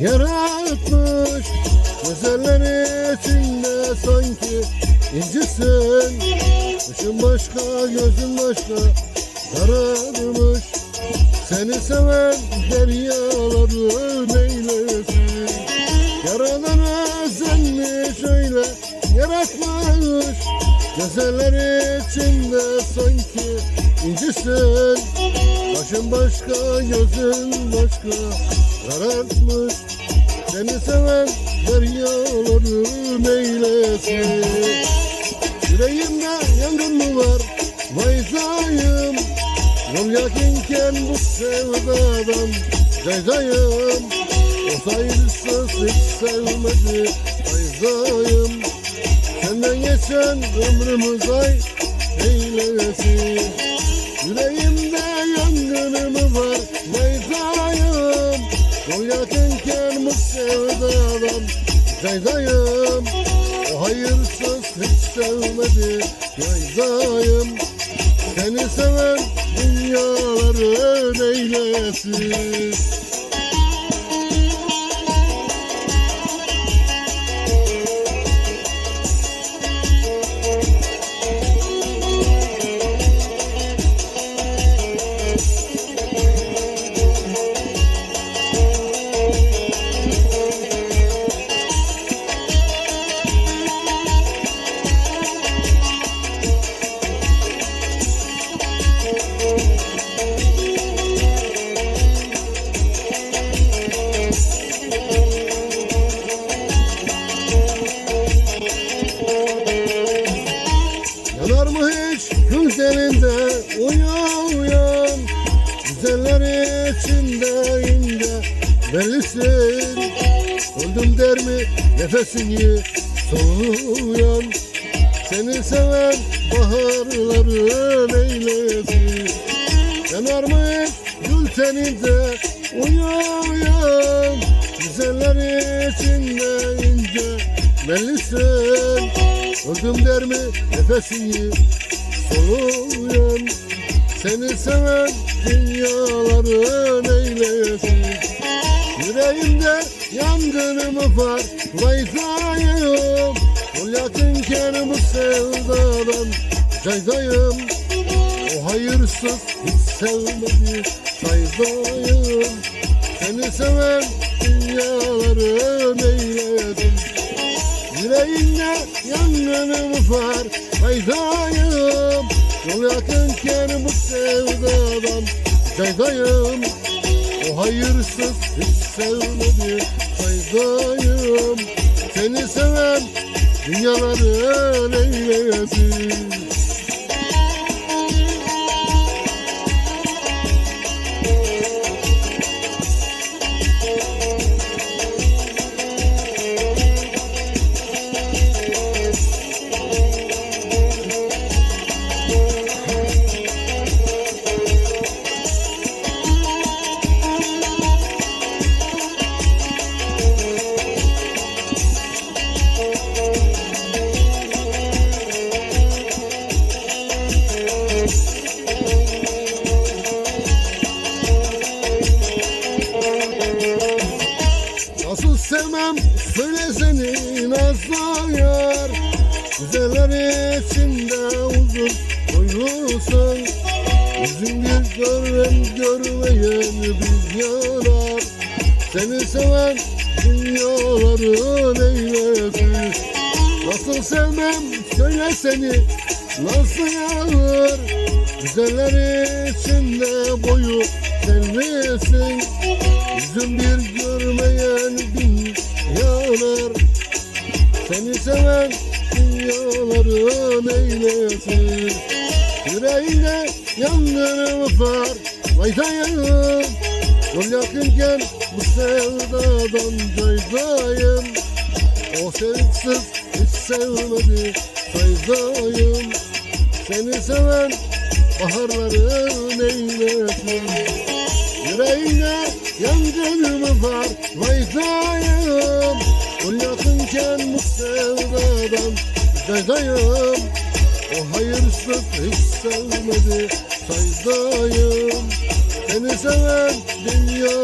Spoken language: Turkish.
yaratmış. Güzeller içinde sanki incisin. Dışın başka gözün başka kararmış. Seni seven deryaları neylesin? Yaradana seni şöyle yaratmış. Güzeller içinde sanki incisin Başın başka gözün başka. Karartmış Seni seven deryaları neylesin? Yüreğimde yangın mı var? Vay zayım Yol yakınken bu sevdadan caydayım O sayısız hiç sevmedi. Ay zayım Senden geçen ömrümüz ay eylesin Yüreğimde Yol yakınken bu sevdadan Caydayım O hayırsız hiç sevmedi Yaydayım Seni seven dünyaları eylesin hiç gözlerinde uyan uyan Güzeller içinde ince bellisin. Öldüm der mi nefesini soluyan Seni seven baharların eylesin Yanar mı gül teninde uyan uyan Güzeller içinde ince bellisin Öldüm der mi nefesini? Soluyan Seni seven dünyaların eylesin Yüreğimde yangınım var vay zayım Ol yakınken bu sevdadan caydayım O hayırsız hiç sevmedi saydayım Seni seven dünyaların Yüreğinde yangınım var. Haydayım Yol yakınken bu sevdadan. Caydayım O hayırsız hiç sevmedi. Haydayım Seni seven dünyaların eylesin Güzeller içinde uzun boylusun Yüzün bir gören görmeyen bir yanar Seni seven dünyaların eylesin Nasıl sevmem söyle seni nasıl yar? Güzeller içinde boyu selvisin Yüzün bir görmeyen bin yanar Seni seven dünyaların eylesin. Yüreğinde yangınım var. Vay dayım Yol yakınken bu sevdadan caydayım O sevsiz hiç sevmedi saydayım Seni seven baharların eylesin. Yüreğinde yangınım var. Vay dayım Ol yakınken bu sevdadan caydayım O hayırsız hiç sevmedi. Saydayım Seni seven eylesin